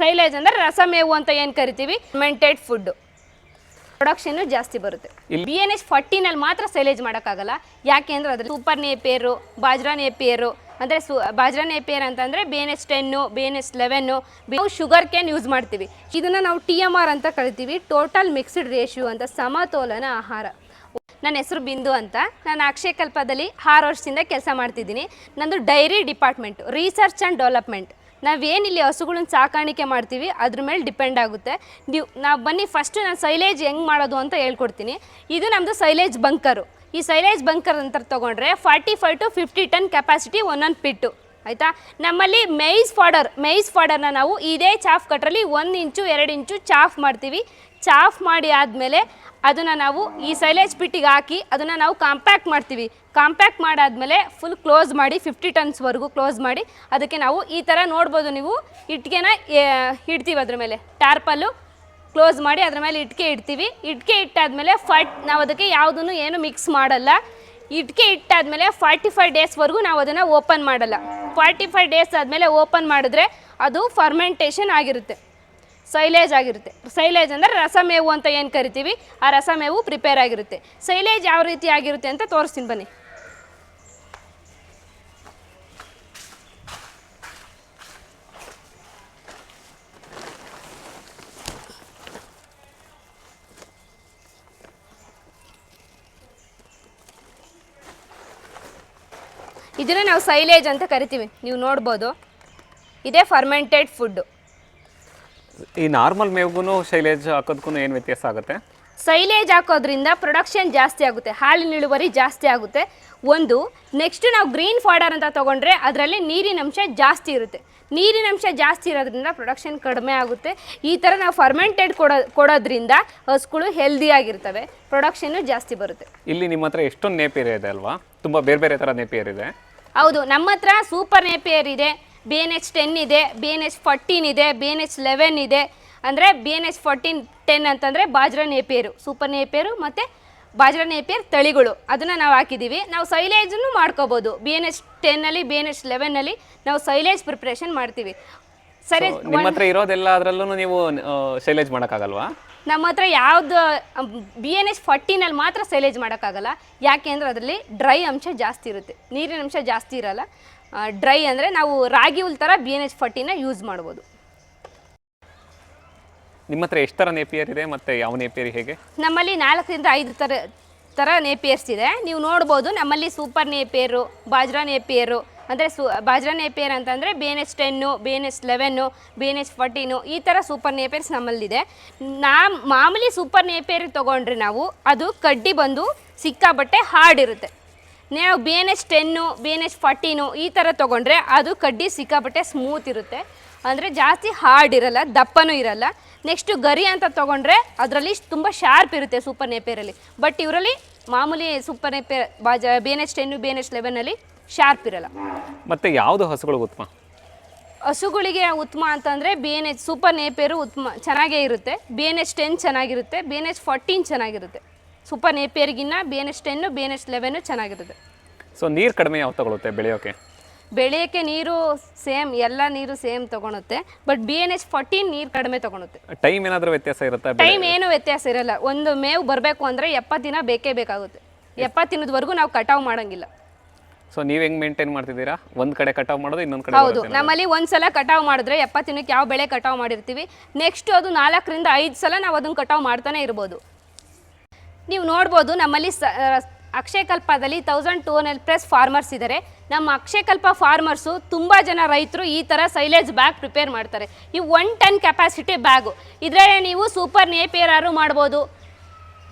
Silage ಅಂದ್ರೆ ರಸಮೇವು ಅಂತ ಏನು ಕರಿತೀವಿ? ಮೆಂಟೆಡ್ ಫುಡ್ ಪ್ರೊಡಕ್ಷನ್ ಜಾಸ್ತಿ ಬರುತ್ತೆ. ಬಿ ಎನ್ ಎಸ್ ಫಾರ್ಟಿನಲ್ಲಿ ಮಾತ್ರ ಸೈಲೇಜ್ ಮಾಡೋಕ್ಕಾಗಲ್ಲ. ಯಾಕೆ ಅಂದ್ರೆ ಅದ್ರ ಸೂಪರ್ ನೇಪಿಯರು ಬಾಜ್ರಾ ನೇಪಿಯರು ಅಂದ್ರೆ ಸು ಬಾಜ್ರಾ ನೇಪಿಯರ್ ಅಂತಂದ್ರೆ B N H ten B N H eleven ನಾವು ಶುಗರ್ ಕೇನ್ ಯೂಸ್ ಮಾಡ್ತೀವಿ. ಇದನ್ನ ನಾವು ಟಿ ಎಂ ಆರ್ ಅಂತ ಕರಿತೀವಿ. ಟೋಟಲ್ ಮಿಕ್ಸ್ಡ್ ರೇಷಿಯೋ ಅಂತ ಸಮತೋಲನ ಆಹಾರ. ನನ್ನ ಹೆಸರು ಬಿಂದು ಅಂತ. ನಾನು ಅಕ್ಷಯಕಲ್ಪದಲ್ಲಿ ಆರು ವರ್ಷದಿಂದ ಕೆಲಸ ಮಾಡ್ತಿದ್ದೀನಿ. ನಂದು dairy department research and development ನಾವೇನಿಲ್ಲಿ ಹಸುಗಳನ್ನ ಸಾಕಾಣಿಕೆ ಮಾಡ್ತೀವಿ, ಅದ್ರ ಮೇಲೆ ಡಿಪೆಂಡ್ ಆಗುತ್ತೆ. ನೀವು, ನಾವು ಬನ್ನಿ ಫಸ್ಟು ನಾನು ಸೈಲೇಜ್ ಹೆಂಗೆ ಮಾಡೋದು ಅಂತ ಹೇಳ್ಕೊಡ್ತೀನಿ. ಇದು ನಮ್ಮದು ಸೈಲೇಜ್ ಬಂಕರು ಈ ಸೈಲೇಜ್ ಬಂಕರ್ ಅಂತ ತೊಗೊಂಡ್ರೆ forty five to fifty ton capacity ಒಂದೊಂದು ಪಿಟ್ಟು ಆಯಿತಾ? ನಮ್ಮಲ್ಲಿ ಮೇಯ್ಸ್ ಫಾಡರ್ ಮೇಯ್ಸ್ ಫಾಡರ್ನ ನಾವು ಇದೇ ಚಾಫ್ ಕಟ್ರಲ್ಲಿ ಒಂದು ಇಂಚು, ಎರಡು ಇಂಚು ಚಾಫ್ ಮಾಡ್ತೀವಿ. ಚಾಫ್ ಮಾಡಿ ಆದಮೇಲೆ ಅದನ್ನು ನಾವು ಈ ಸೈಲೇಜ್ ಪಿಟ್ಟಿಗೆ ಹಾಕಿ ಅದನ್ನು ನಾವು ಕಾಂಪ್ಯಾಕ್ಟ್ ಮಾಡ್ತೀವಿ. ಕಾಂಪ್ಯಾಕ್ಟ್ ಮಾಡಾದಮೇಲೆ ಫುಲ್ ಕ್ಲೋಸ್ ಮಾಡಿ ಫಿಫ್ಟಿ ಟನ್ಸ್ವರೆಗೂ ಕ್ಲೋಸ್ ಮಾಡಿ ಅದಕ್ಕೆ ನಾವು ಈ ಥರ ನೋಡ್ಬೋದು ನೀವು. ಇಟ್ಕೆನ ಇಡ್ತೀವಿ ಅದ್ರ ಮೇಲೆ. ಟಾರ್ಪಲ್ಲು ಕ್ಲೋಸ್ ಮಾಡಿ ಅದ್ರ ಮೇಲೆ ಇಟ್ಕೆ ಇಡ್ತೀವಿ. ಇಟ್ಕೆ ಇಟ್ಟಾದಮೇಲೆ ಫಟ್, ನಾವು ಅದಕ್ಕೆ ಯಾವುದನ್ನು ಏನು ಮಿಕ್ಸ್ ಮಾಡಲ್ಲ. ಇಟ್ಕೆ ಇಟ್ಟಾದಮೇಲೆ ಫಾರ್ಟಿ ಫೈವ್ ಡೇಸ್ವರೆಗೂ ನಾವು ಅದನ್ನು ಓಪನ್ ಮಾಡಲ್ಲ. ಫಾರ್ಟಿ ಫೈವ್ ಡೇಸ್ ಆದಮೇಲೆ ಓಪನ್ ಮಾಡಿದ್ರೆ ಅದು ಫರ್ಮೆಂಟೇಷನ್ ಆಗಿರುತ್ತೆ. ಸೈಲೇಜ್ ಆಗಿರುತ್ತೆ. ಸೈಲೇಜ್ ಅಂದರೆ ರಸಮೇವು ಅಂತ ಏನು ಕರಿತೀವಿ, ಆ ರಸಮೇವು ಪ್ರಿಪೇರ್ ಆಗಿರುತ್ತೆ. ಸೈಲೇಜ್ ಯಾವ ರೀತಿ ಆಗಿರುತ್ತೆ ಅಂತ ತೋರಿಸ್ತೀನಿ ಬನ್ನಿ. ಇದನ್ನ ನಾವು ಸೈಲೇಜ್ ಅಂತ ಕರಿತೀವಿ. ನೀವು ನೋಡ್ಬೋದು. ಇದೇ ಫರ್ಮೆಂಟೆಡ್ ಫುಡ್ಡು ಈ ನಾರ್ಮಲ್ ಮೇವ್ಗೂ ಶೈಲೇಜ್ ಹಾಕೋದಕ್ಕೂ ಏನು ವ್ಯತ್ಯಾಸ ಆಗುತ್ತೆ? ಸೈಲೇಜ್ ಹಾಕೋದ್ರಿಂದ ಪ್ರೊಡಕ್ಷನ್ ಜಾಸ್ತಿ ಆಗುತ್ತೆ ಹಾಲಿನ ಇಳುವರಿ ಜಾಸ್ತಿ ಆಗುತ್ತೆ. ಒಂದು ನೆಕ್ಸ್ಟ್ ನಾವು ಗ್ರೀನ್ ಫಾಡರ್ ಅಂತ ತೊಗೊಂಡ್ರೆ ಅದರಲ್ಲಿ ನೀರಿನ ಅಂಶ ಜಾಸ್ತಿ ಇರುತ್ತೆ. ನೀರಿನ ಅಂಶ ಜಾಸ್ತಿ ಇರೋದ್ರಿಂದ ಪ್ರೊಡಕ್ಷನ್ ಕಡಿಮೆ ಆಗುತ್ತೆ. ಈ ಥರ ನಾವು ಫರ್ಮೆಂಟೆಡ್ ಕೊಡೋ ಕೊಡೋದ್ರಿಂದ ಹಸುಗಳು ಹೆಲ್ದಿಯಾಗಿರ್ತವೆ ಪ್ರೊಡಕ್ಷನ್ನು ಜಾಸ್ತಿ ಬರುತ್ತೆ. ಇಲ್ಲಿ ನಿಮ್ಮ ಹತ್ರ ಎಷ್ಟೊಂದು ನೇಪಿಯರ್ ಇದೆ ಅಲ್ವಾ? ತುಂಬ ಬೇರೆ ಬೇರೆ ಥರ ನೇಪಿಯರ್ ಇದೆ. ಹೌದು ನಮ್ಮ ಹತ್ರ ಸೂಪರ್ ನೇಪಿಯರ್ ಇದೆ. ಬಿ ಎನ್ ಎಚ್ ಟೆನ್ ಇದೆ ಬಿ ಎನ್ ಎಚ್ ಫಾರ್ಟೀನ್ ಇದೆ ಬಿ ಎನ್ ಎಚ್ ಲೆವೆನ್ ಇದೆ. ಅಂದರೆ B N H fourteen ten ಅಂತಂದರೆ ಬಾಜ್ರಾ ನೇಪೇರು ಸೂಪರ್ ನೇಪೇರು ಮತ್ತು ಬಾಜ್ರಾ ನೇಪಿಯರ್ ತಳಿಗಳು. ಅದನ್ನು ನಾವು ಹಾಕಿದ್ದೀವಿ ನಾವು ಸೈಲೇಜನ್ನು ಮಾಡ್ಕೋಬೋದು. ಬಿ ಎನ್ ಎಚ್ ಟೆನ್ನಲ್ಲಿ ಬಿ ಎನ್ ಎಚ್ ಲೆವೆನ್ನಲ್ಲಿ ನಾವು ಸೈಲೇಜ್ ಪ್ರಿಪ್ರೇಷನ್ ಮಾಡ್ತೀವಿ. ಸರಿ ನಿಮ್ಮ ಹತ್ರ ಇರೋದೆಲ್ಲ ಅದರಲ್ಲೂ ನೀವು ಸೈಲೇಜ್ ಮಾಡೋಕ್ಕಾಗಲ್ವಾ? ನಮ್ಮ ಹತ್ರ ಯಾವುದು ಬಿ ಎನ್ ಎಚ್ ಫಾರ್ಟೀನಲ್ಲಿ ಮಾತ್ರ ಸೈಲೇಜ್ ಮಾಡೋಕ್ಕಾಗಲ್ಲ. ಯಾಕೆ ಅಂದರೆ ಅದರಲ್ಲಿ ಡ್ರೈ ಅಂಶ ಜಾಸ್ತಿ ಇರುತ್ತೆ. ನೀರಿನ ಅಂಶ ಜಾಸ್ತಿ ಇರಲ್ಲ. ಡ್ರೈ ಅಂದರೆ ನಾವು ರಾಗಿ ಹುಲ್ ಥರ ಬಿ ಎನ್ ಎಚ್ ಫಾರ್ಟಿನ ಯೂಸ್ ಮಾಡ್ಬೋದು. ನಿಮ್ಮ ಹತ್ರ ಎಷ್ಟು ಥರ ನೇಪಿಯರ್ ಇದೆ ಮತ್ತು ಯಾವ ನೇಪಿಯರ್ ಹೇಗೆ? ನಮ್ಮಲ್ಲಿ ನಾಲ್ಕರಿಂದ ಐದು ಥರ ಥರ ನೇಪಿಯರ್ಸ್ ಇದೆ. ನೀವು ನೋಡ್ಬೋದು ನಮ್ಮಲ್ಲಿ ಸೂಪರ್ ನೇಪಿಯರು ಬಾಜ್ರಾ ನೇಪಿಯರು ಅಂದರೆ ಸು ಬಾಜ್ರಾ ನೇಪಿಯರ್ ಅಂತಂದರೆ B N H ten B N H eleven B N H fourteen ಈ ಥರ ಸೂಪರ್ ನೇಪಿಯರ್ಸ್ ನಮ್ಮಲ್ಲಿದೆ. ನಾ ಮಾಮೂಲಿ ಸೂಪರ್ ನೇಪಿಯರ್ ತೊಗೊಂಡ್ರೆ ನಾವು ಅದು ಕಡ್ಡಿ ಬಂದು ಸಿಕ್ಕಾಬಟ್ಟೆ ಹಾರ್ಡ್ ಇರುತ್ತೆ. ನಾವು B N H ten B N H fourteen ಈ ಥರ ತೊಗೊಂಡ್ರೆ ಅದು ಕಡ್ಡಿ ಸಿಕ್ಕಾಪಟ್ಟೆ ಸ್ಮೂತ್ ಇರುತ್ತೆ. ಅಂದರೆ ಜಾಸ್ತಿ ಹಾರ್ಡ್ ಇರಲ್ಲ ದಪ್ಪನೂ ಇರಲ್ಲ. ನೆಕ್ಸ್ಟು ಗರಿ ಅಂತ ತೊಗೊಂಡ್ರೆ ಅದರಲ್ಲಿ ತುಂಬ ಶಾರ್ಪ್ ಇರುತ್ತೆ ಸೂಪರ್ ನೇಪೇರಲ್ಲಿ ಬಟ್ ಇವರಲ್ಲಿ ಮಾಮೂಲಿ super Napier ಬಾಜ B N H ten B N H ಲೆವೆನಲ್ಲಿ sharp ಇರಲ್ಲ. ಮತ್ತು ಯಾವುದು ಹಸುಗಳು ಉತ್ತಮ? ಹಸುಗಳಿಗೆ ಉತ್ತಮ ಅಂತಂದರೆ B N H super Napier ಉತ್ತಮ ಚೆನ್ನಾಗೇ ಇರುತ್ತೆ. ಬಿ ಎನ್ ಎಚ್ ಟೆನ್ ಚೆನ್ನಾಗಿರುತ್ತೆ ಬಿ ಎನ್ ಎಚ್ ಫಾರ್ಟೀನ್ ಚೆನ್ನಾಗಿರುತ್ತೆ. Super ನೇಪಿಯರ್ಗಿನ್ನ B N S ten B N S eleven ಚೆನ್ನಾಗಿರುತ್ತೆ. ಸೊ ನೀರು ಕಡಿಮೆ ಯಾವ ತಗೊಳುತ್ತೆ ಬೆಳೆಯೋಕ್ಕೆ ಬೆಳೆಯೋಕ್ಕೆ ನೀರು ಸೇಮ್ ಎಲ್ಲ ನೀರು same ತೊಗೊಳುತ್ತೆ but B N H fourteen ನೀರು ಕಡಿಮೆ ತೊಗೊಳುತ್ತೆ. ಟೈಮ್ ಏನಾದರೂ ವ್ಯತ್ಯಾಸ ಇರುತ್ತೆ ಟೈಮ್ ಏನು ವ್ಯತ್ಯಾಸ ಇರಲ್ಲ. ಒಂದು ಮೇವು ಬರಬೇಕು ಅಂದರೆ ಎಪ್ಪತ್ತು ದಿನ ಬೇಕೇ ಬೇಕಾಗುತ್ತೆ. ಎಪ್ಪತ್ತು ದಿನದವರೆಗೂ ನಾವು ಕಟಾವು ಮಾಡೋಂಗಿಲ್ಲ. ಸೊ ನೀವು ಹೆಂಗೆ ಮೇಂಟೈನ್ ಮಾಡ್ತಿದ್ದೀರಾ? ಒಂದು ಕಡೆ ಕಟಾವ್ ಮಾಡೋದು ಇನ್ನೊಂದು ಕಡೆ ಹೌದು. ನಮ್ಮಲ್ಲಿ ಒಂದು ಸಲ ಕಟಾವು ಮಾಡಿದ್ರೆ ಎಪ್ಪತ್ತು ದಿನಕ್ಕೆ ಯಾವ ಬೆಳೆ ಕಟಾವು ಮಾಡಿರ್ತೀವಿ? ನೆಕ್ಸ್ಟ್ ಅದು ನಾಲ್ಕರಿಂದ ಐದು ಸಲ ನಾವು ಅದನ್ನು ಕಟಾವು ಮಾಡ್ತಾನೆ ಇರ್ಬೋದು. ನೀವು ನೋಡ್ಬೋದು ನಮ್ಮಲ್ಲಿ ಸ ಅಕ್ಷಯಕಲ್ಪದಲ್ಲಿ thousand two hundred plus farmers ಇದ್ದಾರೆ ನಮ್ಮ ಅಕ್ಷಯಕಲ್ಪ ಫಾರ್ಮರ್ಸು ತುಂಬ ಜನ ರೈತರು ಈ ಥರ ಸೈಲೇಜ್ ಬ್ಯಾಗ್ ಪ್ರಿಪೇರ್ ಮಾಡ್ತಾರೆ. ಈ ಒನ್ ಟನ್ ಕೆಪಾಸಿಟಿ ಬ್ಯಾಗು ಇದರಲ್ಲಿ ನೀವು ಸೂಪರ್ ನೇಪಿಯರ್ ಆರು ಮಾಡ್ಬೋದು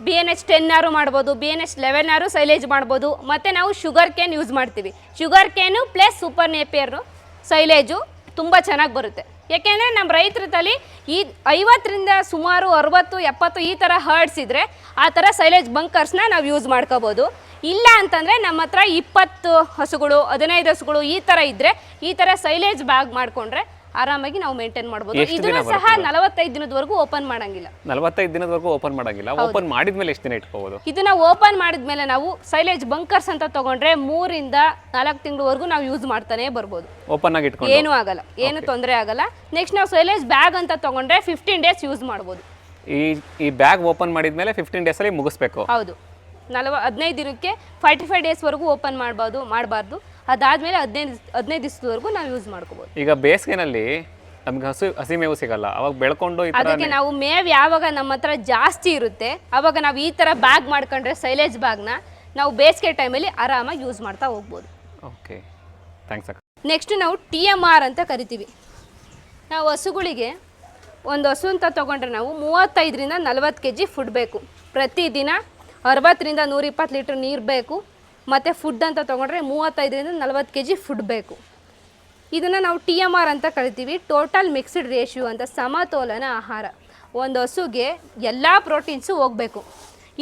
ಬಿ ಎನ್ ಎಚ್ ಟೆನ್ ಆರು ಮಾಡ್ಬೋದು B N H eleven silage ಮಾಡ್ಬೋದು. ಮತ್ತು ನಾವು ಶುಗರ್ ಕೇನ್ ಯೂಸ್ ಮಾಡ್ತೀವಿ. Sugar cane plus super Napier silage ತುಂಬ ಚೆನ್ನಾಗಿ ಬರುತ್ತೆ. ಯಾಕೆಂದರೆ ನಮ್ಮ ರೈತರ ತಲೆ ಈ ಐವತ್ತರಿಂದ ಸುಮಾರು ಅರವತ್ತು, ಎಪ್ಪತ್ತು ಈ ಥರ ಹರ್ಡ್ಸ್ ಇದ್ದರೆ ಆ ಥರ ಸೈಲೇಜ್ ಬಂಕರ್ಸ್ನ ನಾವು ಯೂಸ್ ಮಾಡ್ಕೋಬೋದು. ಇಲ್ಲ ಅಂತಂದರೆ ನಮ್ಮ ಹತ್ರ ಇಪ್ಪತ್ತು ಹಸುಗಳು, ಹದಿನೈದು ಹಸುಗಳು ಈ ಥರ ಇದ್ದರೆ ಈ ಥರ ಸೈಲೇಜ್ ಬ್ಯಾಗ್ ಮಾಡಿಕೊಂಡ್ರೆ ಆರಾಮಾಗಿ ನಾವು ಮೇಂಟೈನ್ ಮಾಡಬಹುದು ಎಷ್ಟು ದಿನ ಇದನ್ನ ಸಹ ನಲವತ್ತೈದು ದಿನದವರೆಗೂ ಓಪನ್ ಮಾಡಂಗಿಲ್ಲ. ನಲವತ್ತೈದು ದಿನದವರೆಗೂ ಓಪನ್ ಮಾಡಂಗಿಲ್ಲ. ಓಪನ್ ಮಾಡಿದ್ಮೇಲೆ ಎಷ್ಟು ದಿನ ಇಟ್ಕೋಬಹುದು ಇದನ್ನ ಓಪನ್ ಮಾಡಿದ್ಮೇಲೆ ನಾವು ಸೈಲೇಜ್ ಬಂಕರ್ಸ್ ಅಂತ ತಗೊಂಡ್ರೆ ಮೂರಿಂದ ನಾಲ್ಕು ತಿಂಗಳವರೆಗೂ ನಾವು ಯೂಸ್ ಮಾಡ್ತಾನೆ ಬರ್ಬೋದು. ಓಪನ್ ಆಗಿ ಇಟ್ಕೊಂಡು? ಏನೂ ಆಗಲ್ಲ. ಏನು ತೊಂದರೆ ಆಗಲ್ಲ. ನೆಕ್ಸ್ಟ್ ನಾವು ಸೈಲೇಜ್ ಬ್ಯಾಗ್ ಅಂತ ತಗೊಂಡ್ರೆ ಫಿಫ್ಟೀನ್ ಡೇಸ್ ಯೂಸ್ ಮಾಡ್ಬೋದು. ಈ ಈ ಬ್ಯಾಗ್ ಓಪನ್ ಮಾಡಿದ್ಮೇಲೆ ಫಿಫ್ಟೀನ್ ಡೇಸಲ್ಲಿ ಮುಗಿಸ್ಬೇಕು. ಹೌದು. ನಲವ ಹದಿನೈದು ದಿನಕ್ಕೆ ಫಾರ್ಟಿ ಫೈವ್ ಡೇಸ್ವರೆಗೂ ಓಪನ್ ಮಾಡ್ಬೋದು ಮಾಡಬಾರ್ದು. ಅದಾದಮೇಲೆ ಹದಿನೈದು ಹದಿನೈದು ದಿವಸದವರೆಗೂ ನಾವು ಯೂಸ್ ಮಾಡ್ಕೋಬೋದು. ಈಗ ಬೇಸಿಗೆನಲ್ಲಿ ನಮ್ಗೆ ಹಸು ಹಸಿ ಮೇವು ಸಿಗಲ್ಲ. ಅವಾಗ ಬೆಳ್ಕೊಂಡು ಈ ಥರ ಅದಕ್ಕೆ ನಾವು ಮೇವ್ ಯಾವಾಗ ನಮ್ಮ ಹತ್ರ ಜಾಸ್ತಿ ಇರುತ್ತೆ ಅವಾಗ ನಾವು ಈ ಥರ ಬ್ಯಾಗ್ ಮಾಡ್ಕೊಂಡ್ರೆ ಸೈಲೇಜ್ ಬ್ಯಾಗ್ನ ನಾವು ಬೇಸಿಗೆ ಟೈಮಲ್ಲಿ ಆರಾಮಾಗಿ ಯೂಸ್ ಮಾಡ್ತಾ ಹೋಗ್ಬೋದು. ಓಕೆ ಥ್ಯಾಂಕ್ಸ್ ಅಕ್ಕ. ನೆಕ್ಸ್ಟ್ ನಾವು ಟಿ ಎಂ ಆರ್ ಅಂತ ಕರಿತೀವಿ. ನಾವು ಹಸುಗಳಿಗೆ ಒಂದು ಹಸು ಅಂತ ತೊಗೊಂಡ್ರೆ ನಾವು ಮೂವತ್ತೈದರಿಂದ ನಲ್ವತ್ತು ಕೆ ಜಿ ಫುಡ್ ಬೇಕು. ಪ್ರತಿದಿನ ಅರವತ್ತರಿಂದ ನೂರಿಪ್ಪತ್ತು ಲೀಟ್ರ್ ನೀರು ಬೇಕು. ಮತ್ತು ಫುಡ್ ಅಂತ ತೊಗೊಂಡ್ರೆ ಮೂವತ್ತೈದರಿಂದ ನಲವತ್ತು ಕೆ ಜಿ ಫುಡ್ ಬೇಕು. ಇದನ್ನು ನಾವು ಟಿ ಎಂ ಆರ್ ಅಂತ ಕರಿತೀವಿ ಟೋಟಲ್ ಮಿಕ್ಸ್ಡ್ ರೇಷಿಯೋ ಅಂತ, ಸಮತೋಲನ ಆಹಾರ. ಒಂದು ಹಸುಗೆ ಎಲ್ಲ ಪ್ರೋಟೀನ್ಸು ಹೋಗಬೇಕು.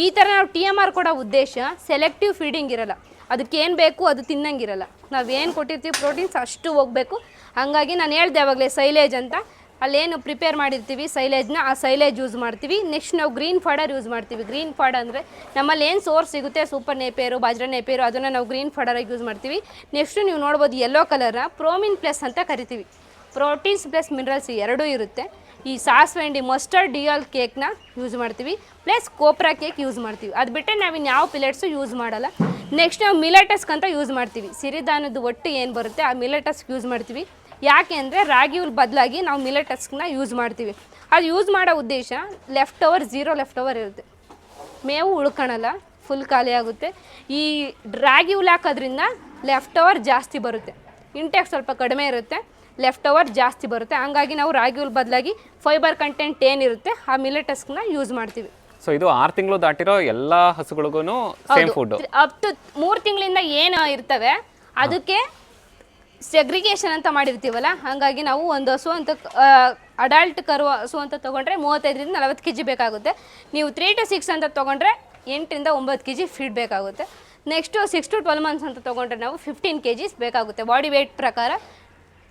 ಈ ಥರ ನಾವು ಟಿ ಎಂ ಆರ್ ಕೊಡೋ ಉದ್ದೇಶ ಸೆಲೆಕ್ಟಿವ್ ಫೀಡಿಂಗ್ ಇರಲ್ಲ. ಅದಕ್ಕೆ ಏನು ಬೇಕು ಅದು ತಿನ್ನಂಗಿರಲ್ಲ. ನಾವು ಏನು ಕೊಟ್ಟಿರ್ತೀವಿ ಪ್ರೋಟೀನ್ಸ್ ಅಷ್ಟು ಹೋಗಬೇಕು. ಹಾಗಾಗಿ ನಾನು ಹೇಳ್ದೆ ಯಾವಾಗಲೇ ಸೈಲೇಜ್ ಅಂತ. ಅಲ್ಲೇನು ಪ್ರಿಪೇರ್ ಮಾಡಿರ್ತೀವಿ ಸೈಲೇಜ್ನ ಆ ಸೈಲೇಜ್ ಯೂಸ್ ಮಾಡ್ತೀವಿ. ನೆಕ್ಸ್ಟ್ ನಾವು ಗ್ರೀನ್ ಫಾಡರ್ ಯೂಸ್ ಮಾಡ್ತೀವಿ. ಗ್ರೀನ್ ಫಾಡ್ ಅಂದರೆ ನಮ್ಮಲ್ಲಿ ಏನು ಸೋರ್ಸ್ ಸಿಗುತ್ತೆ? ಸೂಪರ್ ನೇಪೇರು ಬಾಜ್ರ ನೇಪೇರು ಅದನ್ನು ನಾವು ಗ್ರೀನ್ ಫಾಡರಾಗಿ ಯೂಸ್ ಮಾಡ್ತೀವಿ. ನೆಕ್ಸ್ಟು ನೀವು ನೋಡ್ಬೋದು ಯೆಲ್ಲೋ ಕಲರ್ನ ಪ್ರೋಮಿನ್ ಪ್ಲಸ್ ಅಂತ ಕರಿತೀವಿ. ಪ್ರೋಟೀನ್ಸ್ ಪ್ಲಸ್ ಮಿನರಲ್ಸ್ ಎರಡೂ ಇರುತ್ತೆ. ಈ ಸಾಸಿವೆ ಹಿಂಡಿ ಮಸ್ಟರ್ಡ್ ಡಿಯಾಲ್ ಕೇಕ್ನ ಯೂಸ್ ಮಾಡ್ತೀವಿ. ಪ್ಲಸ್ ಕೋಪ್ರಾ ಕೇಕ್ ಯೂಸ್ ಮಾಡ್ತೀವಿ. ಅದು ಬಿಟ್ಟರೆ ನಾವು ಯಾವ ಪಿಲೆಟ್ಸು ಯೂಸ್ ಮಾಡಲ್ಲ. ನೆಕ್ಸ್ಟ್ ನಾವು ಮಿಲೆಟಸ್ಕ್ ಅಂತ ಯೂಸ್ ಮಾಡ್ತೀವಿ. ಸಿರಿಧಾನದ ಒಟ್ಟು ಏನು ಬರುತ್ತೆ? ಆ ಮಿಲೆಟಸ್ಕ್ ಯೂಸ್ ಮಾಡ್ತೀವಿ. ಯಾಕೆ ಅಂದರೆ ರಾಗಿ ಹುಲ್ ಬದಲಾಗಿ ನಾವು ಮಿಲೆಟಸ್ಕ್ನ ಯೂಸ್ ಮಾಡ್ತೀವಿ. ಅದು ಯೂಸ್ ಮಾಡೋ ಉದ್ದೇಶ left over zero left over ಇರುತ್ತೆ. ಮೇವು ಉಳ್ಕೊಳಲ್ಲ ಫುಲ್ ಖಾಲಿ ಆಗುತ್ತೆ. ಈ ರಾಗಿ ಹುಲ್ ಹಾಕೋದ್ರಿಂದ ಲೆಫ್ಟ್ ಓವರ್ ಜಾಸ್ತಿ ಬರುತ್ತೆ. ಇಂಟೆಕ್ ಸ್ವಲ್ಪ ಕಡಿಮೆ ಇರುತ್ತೆ ಲೆಫ್ಟ್ ಓವರ್ ಜಾಸ್ತಿ ಬರುತ್ತೆ. ಹಂಗಾಗಿ ನಾವು ರಾಗಿ ಹುಲ್ ಬದಲಾಗಿ ಫೈಬರ್ ಕಂಟೆಂಟ್ ಏನಿರುತ್ತೆ ಆ ಮಿಲೆಟಸ್ಕ್ನ ಯೂಸ್ ಮಾಡ್ತೀವಿ. ಸೊ ಇದು ಆರು ತಿಂಗಳು ದಾಟಿರೋ ಎಲ್ಲ ಹಸುಗಳಿಗೂ ಸೇಮ್ ಫುಡ್ ಅಪ್ ಟು ಮೂರು ತಿಂಗಳಿಂದ ಏನು ಇರ್ತವೆ ಅದಕ್ಕೆ ಸೆಗ್ರಿಗೇಷನ್ ಅಂತ ಮಾಡಿರ್ತೀವಲ್ಲ ಹಾಗಾಗಿ ನಾವು ಒಂದು ಹಸು ಅಂತ ಅಡಲ್ಟ್ ಕರು ಹಸು ಅಂತ ತೊಗೊಂಡ್ರೆ ಮೂವತ್ತೈದರಿಂದ ನಲವತ್ತು ಕೆ ಜಿ ಬೇಕಾಗುತ್ತೆ. ನೀವು ತ್ರೀ ಟು ಸಿಕ್ಸ್ ಅಂತ ತೊಗೊಂಡ್ರೆ ಎಂಟರಿಂದ ಒಂಬತ್ತು ಕೆ ಜಿ ಫೀಡ್ ಬೇಕಾಗುತ್ತೆ. Next six to twelve months ಅಂತ ತೊಗೊಂಡ್ರೆ ನಾವು ಫಿಫ್ಟೀನ್ ಕೆ ಜಿಸ್ ಬೇಕಾಗುತ್ತೆ. ಬಾಡಿ ವೇಟ್ ಪ್ರಕಾರ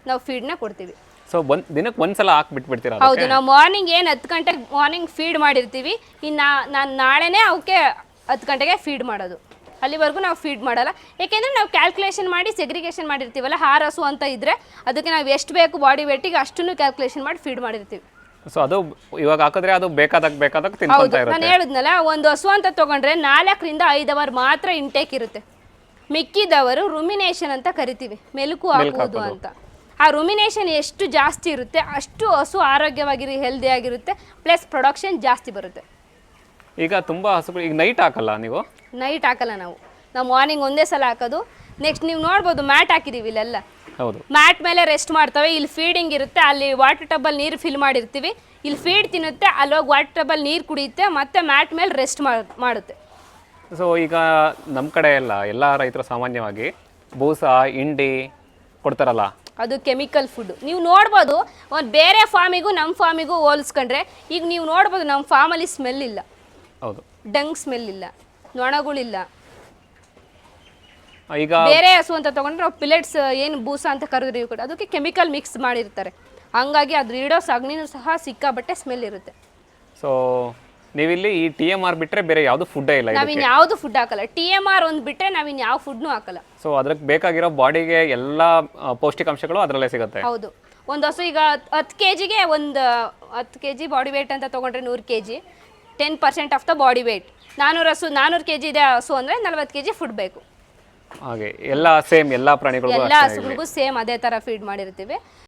ನಾವು ಫೀಡ್ನ ಕೊಡ್ತೀವಿ. ಸೊ ಒಂದು ದಿನಕ್ಕೆ ಒಂದ್ಸಲ ಹಾಕ್ಬಿಟ್ಬಿಡ್ತೀರಾ ಹೌದು ನಾವು ಮಾರ್ನಿಂಗ್ ಏನು ಹತ್ತು ಗಂಟೆಗೆ ಮಾರ್ನಿಂಗ್ ಫೀಡ್ ಮಾಡಿರ್ತೀವಿ. ಇನ್ನು ನಾನು ನಾಳೆನೇ ಅವಕ್ಕೆ ಹತ್ತು ಗಂಟೆಗೆ ಫೀಡ್ ಮಾಡೋದು. ಅಲ್ಲಿವರೆಗೂ ನಾವು ಫೀಡ್ ಮಾಡಲ್ಲ. ಏಕೆಂದರೆ ನಾವು ಕ್ಯಾಲ್ಕುಲೇಷನ್ ಮಾಡಿ ಸೆಗ್ರಿಗೇಷನ್ ಮಾಡಿರ್ತೀವಲ್ಲ ಹಾರ ಹಸು ಅಂತ ಇದ್ದರೆ ಅದಕ್ಕೆ ನಾವು ಎಷ್ಟು ಬೇಕು ಬಾಡಿ ವೇಟಿಗೆ ಅಷ್ಟನ್ನು ಕ್ಯಾಲ್ಕುಲೇಷನ್ ಮಾಡಿ ಫೀಡ್ ಮಾಡಿರ್ತೀವಿ. ಸೊ ಅದು ಇವಾಗ ಹಾಕಿದ್ರೆ ಅದು ಬೇಕಾದಾಗ ಬೇಕಾದಾಗ ಹೌದು ತಿನ್ಕೊಂತ ನಾನು ಇರುತ್ತೆ ಹೇಳಿದ್ನಲ್ಲ ಒಂದು ಹಸು ಅಂತ ತೊಗೊಂಡ್ರೆ ನಾಲ್ಕರಿಂದ ಐದು ಅವರ್ ಮಾತ್ರ ಇಂಟೇಕ್ ಇರುತ್ತೆ. ಮಿಕ್ಕಿದವರು ರುಮಿನೇಷನ್ ಅಂತ ಕರಿತೀವಿ ಮೆಲುಕು ಹಾಕುವುದು ಅಂತ. ಆ ರುಮಿನೇಷನ್ ಎಷ್ಟು ಜಾಸ್ತಿ ಇರುತ್ತೆ ಅಷ್ಟು ಹಸು ಆರೋಗ್ಯವಾಗಿರಿ ಹೆಲ್ದಿ ಆಗಿರುತ್ತೆ ಪ್ಲಸ್ ಪ್ರೊಡಕ್ಷನ್ ಜಾಸ್ತಿ ಬರುತ್ತೆ. ಈಗ ತುಂಬಾ ಹಸುಗಳು ಈಗ ನೈಟ್ ಹಾಕಲ್ಲ ನೀವು? ನೈಟ್ ಹಾಕಲ್ಲ ನಾವು. ನಾವು ಮಾರ್ನಿಂಗ್ ಒಂದೇ ಸಲ ಹಾಕೋದು. ನೆಕ್ಸ್ಟ್ ನೀವು ನೋಡ್ಬೋದು ಮ್ಯಾಟ್ ಹಾಕಿದ್ದೀವಿ ಇಲ್ಲೆಲ್ಲ. ಹೌದು. ಮ್ಯಾಟ್ ಮೇಲೆ ರೆಸ್ಟ್ ಮಾಡ್ತವೆ. ಇಲ್ಲಿ ಫೀಡಿಂಗ್ ಇರುತ್ತೆ ಅಲ್ಲಿ ವಾಟರ್ ಟಬಲ್ ನೀರು ಫಿಲ್ ಮಾಡಿರ್ತೀವಿ. ಇಲ್ಲಿ ಫೀಡ್ ತಿನ್ನುತ್ತೆ ಅಲ್ಲಿ ಹೋಗಿ ವಾಟರ್ ಟಬಲ್ ನೀರು ಕುಡಿಯುತ್ತೆ ಮತ್ತೆ ಮ್ಯಾಟ್ ಮೇಲೆ ರೆಸ್ಟ್ ಮಾಡುತ್ತೆ. ಸೊ ಈಗ ನಮ್ಮ ಕಡೆ ಎಲ್ಲ ಎಲ್ಲ ರೈತರು ಸಾಮಾನ್ಯವಾಗಿ ಬೂಸ ಇಂಡಿ ಕೊಡ್ತಾರಲ್ಲ? ಅದು ಕೆಮಿಕಲ್ ಫುಡ್ ನೀವು ನೋಡ್ಬೋದು ಒಂದು ಬೇರೆ ಫಾರ್ಮಿಗೂ ನಮ್ಮ ಫಾರ್ಮಿಗೂ ಹೋಲಿಸ್ಕೊಂಡ್ರೆ ಈಗ ನೀವು ನೋಡ್ಬೋದು ನಮ್ಮ ಫಾರ್ಮಲ್ಲಿ ಸ್ಮೆಲ್ ಇಲ್ಲ. ಹೌದು. ಡಂಗ್ ಸ್ಮೆಲ್ ಇಲ್ಲ. ನೊಣಗಳಿಲ್ಲ. ಈಗ ಬೇರೆ ಹಸು ಅಂತ ತಗೊಂಡ್ರೆ ಪಿಲೆಟ್ಸ್ ಏನು ಬೂಸ ಅಂತ ಕರೆದ್ರಿ ಕೂಡ ಅದಕ್ಕೆ ಕೆಮಿಕಲ್ ಮಿಕ್ಸ್ ಮಾಡಿರ್ತಾರೆ. ಹಂಗಾಗಿ ಅದ್ರ ಇಡೋ ಸಗಣಿನೂ ಸಹ ಸಿಕ್ಕಾಬಟ್ಟೆ ಸ್ಮೆಲ್ ಇರುತ್ತೆ. ಸೊ ನೀವಿಲ್ಲಿ ಈ ಟಿ ಎಂ ಆರ್ ಬಿಟ್ಟರೆ ಬೇರೆ ಯಾವುದು ಫುಡ್ ಇಲ್ಲ ನಾವಿನ್ ಯಾವುದು ಫುಡ್ ಹಾಕಲ್ಲ. ಟಿ ಎಂ ಆರ್ ಒಂದು ಬಿಟ್ಟರೆ ನಾವಿನ್ ಯಾವ ಫುಡ್ನು ಹಾಕಲ್ಲ. ಸೊ ಅದಕ್ಕೆ ಬೇಕಾಗಿರೋ ಬಾಡಿಗೆ ಎಲ್ಲ ಪೌಷ್ಟಿಕಾಂಶಗಳು ಅದರಲ್ಲೇ ಸಿಗುತ್ತೆ. ಹೌದು. ಒಂದು ಹಸು ಈಗ ಹತ್ತು ಕೆ ಜಿಗೆ ಒಂದು ಹತ್ತು ಕೆ ಜಿ ಬಾಡಿ ವೇಟ್ ಅಂತ ತೊಗೊಂಡ್ರೆ ನೂರು K G ten percent of the body weight ನಾನ್ನೂರು ಹಸು ನಾನ್ನೂರು ಕೆ ಜಿ ಇದೆ ಹಸು ಅಂದರೆ ನಲ್ವತ್ತು ಕೆ ಜಿ ಫುಡ್ ಬೇಕು. ಹಾಗೆ ಎಲ್ಲ ಸೇಮ್ ಎಲ್ಲ ಪ್ರಾಣಿಗಳಿಗೂ ಎಲ್ಲ ಹಸುಗಳಿಗೂ ಸೇಮ್ ಅದೇ ಥರ ಫೀಡ್ ಮಾಡಿರ್ತೀವಿ.